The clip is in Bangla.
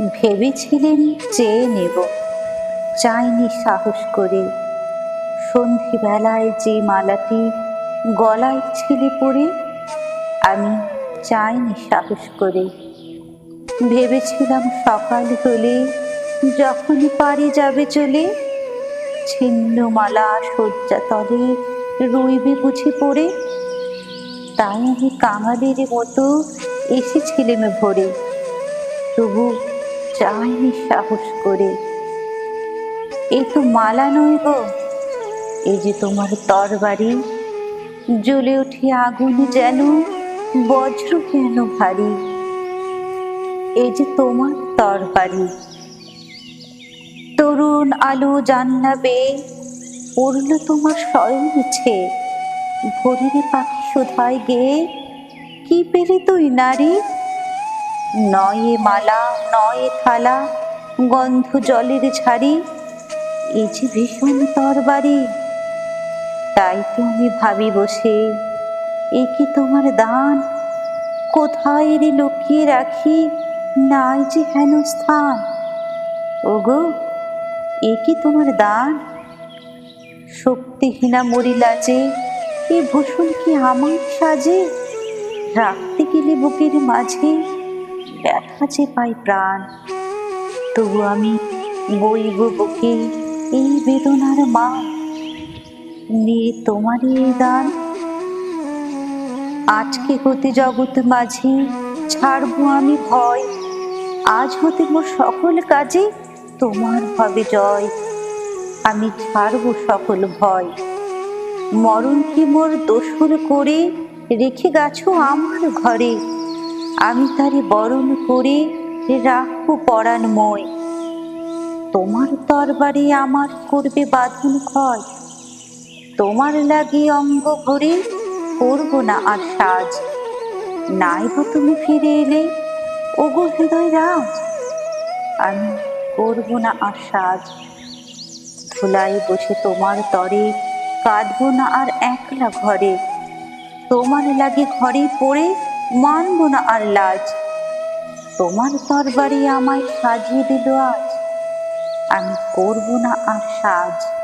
ভেবেছিলেন চেয়ে নেব। চাইনি সাহস করে। সন্ধিবেলায় যে মালাটি গলায় ছেলে পড়ে, আমি চাইনি সাহস করে। ভেবেছিলাম সকাল হলে যখনই পারি যাবে চলে ছিন্ন মালা শয্যা তলে রইবে বুঝি পড়ে। তাই আমি কাঙালের মতো এসেছিলাম ভোরে। তবু চাইনি সাহস করে। এ তো মালা নয় গো। এই যে তোমার তরবারি, জ্বলে উঠে আগুন যেন, বজ্র কেন ভারী? এই যে তোমার তরবারি। তরুণ আলো জান্নাবে পড়ল তোমার স্বয়ং ইচ্ছে ভরিরে পাখি শোধায় গে, কি পেরে তুই নারী? নয়ে মালা, নয়ে থালা, গন্ধ জলের ছাড়ি এই যে ভীষণ তরবারি। তাই তো আমি ভাবি বসে এ কি তোমার দান? কোথায় রে লুকিয়ে রাখি? নাই যে হেন স্থান। ওগো, এ কি তোমার দান? শক্তিহীনা মরিলা যে, এ ভূষণ কি আমার সাজে? রাখতে গেলে বুকের মাঝে ব্যথা যে পাই প্রাণ। তবু আমি বইব বুকে, এই বেদনার মা নিয়ে তোমারই দান আজকে হতে জগৎ মাঝে ছাড়বো আমি ভয়। আজ হতে মোর সকল কাজে তোমার হবে জয়। আমি ছাড়বো সকল ভয়। মরণকে মোর দোসর করে রেখে গেছো আমার ঘরে? আমি তারে বরণ করে রাখব পরাণ মই। তোমার তরবারি আমার করবে বাঁধন ক্ষয়। তোমার লাগি অঙ্গ ভরে করব না আর সাজ। নাইব তুমি ফিরে এলে, ওগো হৃদয় রাজ। আমি করব না আর সাজ। ধুলাই বসে তোমার তরে কাঁদবো না আর একলা ঘরে। তোমার লাগে ঘরে পড়ে মানবো না আর লাজ। তোমার তরবারি আমায় সাজিয়ে দিল আজ। আমি করব না আর সাজ।